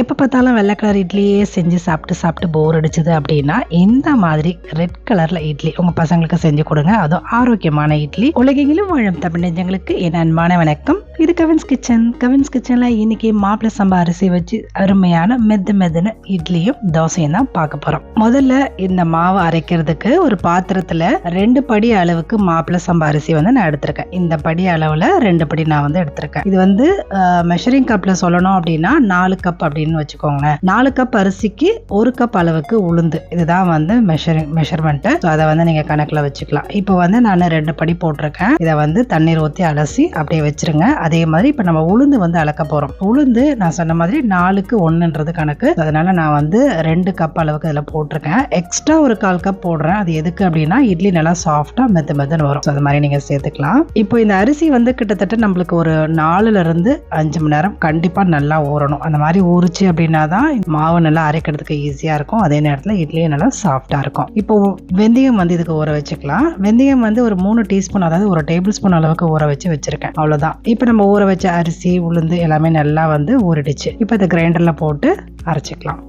எப்போ பார்த்தாலும் வெள்ளை கலர் இட்லியே செஞ்சு சாப்பிட்டு சாப்பிட்டு போர் அடிச்சுது அப்படின்னா இந்த மாதிரி ரெட் கலரில் இட்லி உங்கள் பசங்களுக்கு செஞ்சு கொடுங்க. அதுவும் ஆரோக்கியமான இட்லி. உலகெங்கிலும் வாழும் தமிழ் நெஞ்சங்களுக்கு என் அன்பான வணக்கம். இது கவின்ஸ் கிச்சன். கவின்ஸ் கிச்சனில் இன்னைக்கு மாப்பிள்ளை சம்பா அரிசி வச்சு அருமையான மெது மெதுன்னு இட்லியும் தோசையும் தான் பார்க்க போகிறோம் முதல்ல இந்த மாவு அரைக்கிறதுக்கு ஒரு பாத்திரத்தில் ரெண்டு படி அளவுக்கு மாப்பிள்ளை சம்பா அரிசி வந்து நான் எடுத்திருக்கேன். இந்த படி அளவில் ரெண்டு படி நான் வந்து எடுத்திருக்கேன். இது வந்து மெஷரிங் கப்பில் சொல்லணும் அப்படின்னா நாலு கப் அப்படின்னு வச்சுக்கோங்களேன். நாலு கப் அரிசிக்கு ஒரு கப் அளவுக்கு உளுந்து. இதுதான் வந்து மெஷரிங் மெஷர்மெண்ட்டு ஸோ அதை வந்து நீங்கள் கணக்கில் வச்சுக்கலாம். இப்போ வந்து நான் ரெண்டு படி போட்டிருக்கேன். இதை வந்து தண்ணீர் ஊற்றி அலசி அப்படியே வச்சிருங்க. அதே மாதிரி இப்போ நம்ம உளுந்து வந்து அளக்க போகிறோம் உளுந்து நான் சொன்ன மாதிரி நாலுக்கு ஒன்றுன்றது கணக்கு. அதனால நான் வந்து ரெண்டு கப் அளவுக்கு இதில் போட்டிருக்கேன். எக்ஸ்ட்ரா ஒரு கால் கப் போடுறேன். அது எதுக்கு அப்படின்னா இட்லி நல்லா சாஃப்டாக மெத்து மெத்துன்னு வரும். ஸோ அது மாதிரி நீங்கள் சேர்த்துக்கலாம். இப்போ இந்த அரிசி வந்து கிட்டத்தட்ட நம்மளுக்கு ஒரு நாலுலேருந்து அஞ்சு மணி நேரம் கண்டிப்பாக நல்லா ஊறணும். அந்த மாதிரி ஊறிச்சு அப்படின்னா தான் மாவு நல்லா அரைக்கிறதுக்கு ஈஸியாக இருக்கும். அதே நேரத்தில் இட்லியும் நல்லா சாஃப்டாக இருக்கும். இப்போ வெந்தயம் வந்து இதுக்கு ஊற வச்சுக்கலாம். வெந்தயம் வந்து ஒரு மூணு டீஸ்பூன் அதாவது ஒரு டேபிள் ஸ்பூன் அளவுக்கு ஊற வச்சு வச்சிருக்கேன். அவ்வளோதான் இப்போ நம்ம ஊற வச்ச அரிசி உளுந்து எல்லாமே நல்லா வந்து ஊறிடுச்சு. இப்போ இதை கிரைண்டரில் போட்டு அரைச்சிக்கலாம்.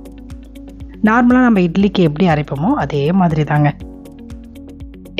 நார்மலாக நம்ம இட்லிக்கு எப்படி அரைப்போமோ அதே மாதிரி தாங்க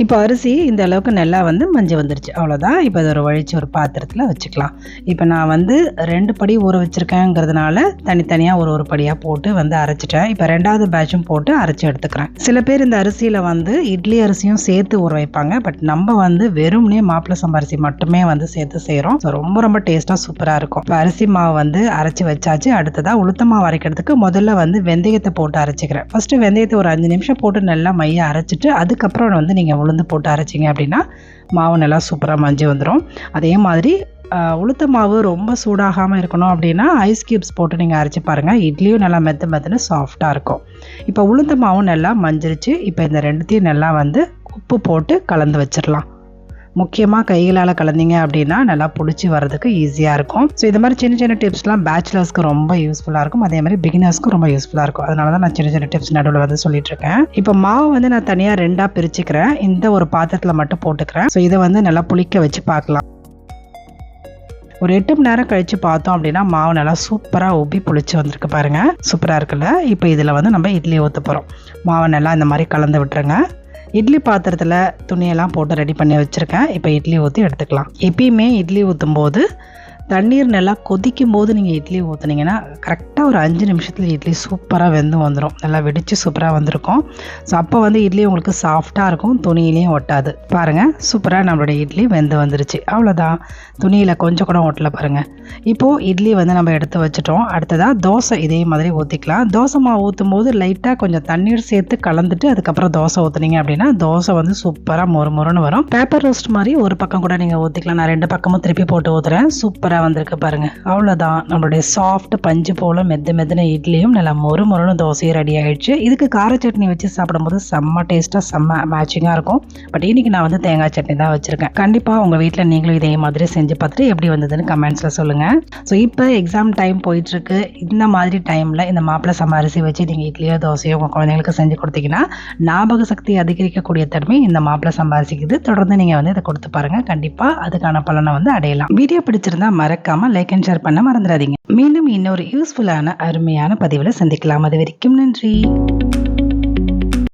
இப்போ அரிசி இந்த அளவுக்கு நல்லா வந்து மஞ்சள் வந்துருச்சு. அவ்வளோதான் இப்போ அதை ஒரு வழிச்சு ஒரு பாத்திரத்தில் வச்சுக்கலாம். இப்போ நான் வந்து ரெண்டு படி ஊற வச்சுருக்கேங்கிறதுனால தனித்தனியாக ஒரு ஒரு படியாக போட்டு வந்து அரைச்சிட்டேன். இப்போ ரெண்டாவது பேட்சும் போட்டு அரைச்சி எடுத்துக்கிறேன். சில பேர் இந்த அரிசியில் வந்து இட்லி அரிசியும் சேர்த்து ஊற வைப்பாங்க. பட் நம்ம வந்து வெறும்னே மாப்பிள்ளை சம்பரிசி மட்டுமே வந்து சேர்த்து செய்கிறோம் ஸோ ரொம்ப ரொம்ப டேஸ்ட்டாக சூப்பராக இருக்கும். இப்போ அரிசி மாவு வந்து அரைச்சி வச்சாச்சு. அடுத்ததாக உளுத்த மாவு அரைக்கிறதுக்கு முதல்ல வந்து வெந்தயத்தை போட்டு அரைச்சிக்கிறேன். ஃபஸ்ட்டு வெந்தயத்தை ஒரு அஞ்சு நிமிஷம் போட்டு நல்லா மைய அரைச்சிட்டு அதுக்கப்புறம் வந்து நீங்கள் உளுந்து போட்டு அரைச்சிங்க அப்படின்னா மாவு நல்லா சூப்பராக மஞ்சு வந்துடும் அதே மாதிரி உளுத்த மாவு ரொம்ப சூடாகாமல் இருக்கணும் அப்படின்னா ஐஸ் க்யூப்ஸ் போட்டு நீங்கள் அரைச்சி பாருங்கள் இட்லியும் நல்லா மெத்த மெத்துன்னு சாஃப்டாக இருக்கும். இப்போ உளுந்த மாவும் நல்லா மஞ்சிருச்சு. இப்போ இந்த ரெண்டுத்தையும் நல்லா வந்து உப்பு போட்டு கலந்து வச்சிடலாம் முக்கியமாக கைகளால் கலந்தீங்க அப்படின்னா நல்லா பிடிச்சி வர்றதுக்கு ஈஸியாக இருக்கும். ஸோ இது மாதிரி சின்ன சின்ன டிப்ஸ்லாம் பேச்சுலர்ஸ்க்கு ரொம்ப யூஸ்ஃபுல்லாக இருக்கும். அதே மாதிரி பிகினர்ஸ்க்கும் ரொம்ப யூஸ்ஃபுல்லாக இருக்கும். அதனால தான் நான் சின்ன சின்ன டிப்ஸ் நடுவில் வந்து சொல்லிட்டு இருக்கேன். இப்போ மாவு வந்து நான் தனியாக ரெண்டாக பிரிச்சுக்கிறேன். இந்த ஒரு பாத்திரத்தில் மட்டும் போட்டுக்கிறேன். ஸோ இதை வந்து நல்லா புளிக்க வச்சு பார்க்கலாம். ஒரு எட்டு மணி நேரம் கழித்து பார்த்தோம் அப்படின்னா மாவு நல்லா சூப்பராக உப்பி புளிச்சு வந்திருக்கு பாருங்கள் சூப்பராக இருக்குல்ல? இப்போ இதில் வந்து நம்ம இட்லி ஊற்ற போகிறோம் மாவை நல்லா இந்த மாதிரி கலந்து விட்டுருங்க. இட்லி பாத்திரத்தில் துணியெல்லாம் போட்டு ரெடி பண்ணி வச்சுருக்கேன். இப்போ இட்லி ஊற்றி எடுத்துக்கலாம். எப்பயுமே இட்லி ஊற்றும் போது தண்ணீர் நல்லா கொதிக்கும் போது நீங்கள் இட்லி ஊற்றுனீங்கன்னா கரெக்டாக ஒரு அஞ்சு நிமிஷத்தில் இட்லி சூப்பராக வெந்து வந்துடும் நல்லா வெடித்து சூப்பராக வந்திருக்கும். ஸோ அப்போ வந்து இட்லி உங்களுக்கு சாஃப்டாக இருக்கும் துணியிலையும் ஒட்டாது. பாருங்கள் சூப்பராக நம்மளுடைய இட்லி வெந்து வந்துருச்சு. அவ்வளோதான் துணியில் கொஞ்சம் கூட ஒட்டலை பாருங்கள் இப்போது இட்லி வந்து நம்ம எடுத்து வச்சுட்டோம். அடுத்ததாக தோசை இதே மாதிரி ஊற்றிக்கலாம் தோசை மாவு ஊற்றும் போது லைட்டாக கொஞ்சம் தண்ணீர் சேர்த்து கலந்துட்டு அதுக்கப்புறம் தோசை ஊற்றுனீங்க அப்படின்னா தோசை வந்து சூப்பராக மொறு மொறுன்னு வரும். பேப்பர் ரோஸ்ட் மாதிரி ஒரு பக்கம் கூட நீங்கள் ஊற்றிக்கலாம் நான் ரெண்டு பக்கமும் திருப்பி போட்டு ஊற்றுறேன் சூப்பராக வந்திருக்கு பாருங்கள் அவ்வளோதான் நம்மளுடைய சாஃப்ட் பஞ்சு போல மெத்த மெத்தன இட்லியும் நல்லா மொறு மொறுன்னு தோசையும் ரெடி ஆகிடுச்சு இதுக்கு கார சட்னி வச்சு சாப்பிடும்போது செம்ம டேஸ்ட்டாக செம்ம மேட்சிங்காக இருக்கும். பட் இன்றைக்கி நான் வந்து தேங்காய் சட்னி தான் வச்சுருக்கேன். கண்டிப்பாக உங்கள் வீட்டில் நீங்களும் இதே மாதிரி செஞ்சு பார்த்துட்டு எப்படி வந்ததுன்னு கமெண்ட்ஸில் சொல்லுங்கள் ஸோ இப்போ எக்ஸாம் டைம் போயிட்டுருக்கு. இந்த மாதிரி டைமில் இந்த மாப்பிள்ளை சமாரிசி வச்சு நீங்கள் இட்லியோ தோசையோ உங்கள் குழந்தைங்களுக்கு செஞ்சு கொடுத்தீங்கன்னா ஞாபக சக்தி அதிகரிக்கக்கூடிய தன்மை இந்த மாப்பிள்ளை சம்பாரிசிக்குது தொடர்ந்து நீங்கள் வந்து இதை கொடுத்து பாருங்கள் கண்டிப்பாக அதுக்கான பலனை வந்து அடையலாம். வீடியோ பிடிச்சிருந்தா மறக்காமல் லைக் அண்ட் ஷேர் பண்ண மறந்துடாதீங்க. மீண்டும் இன்னொரு யூஸ்ஃபுல்லான அருமையான பதிவில் சந்திக்கலாம். அது வரைக்கும் நன்றி.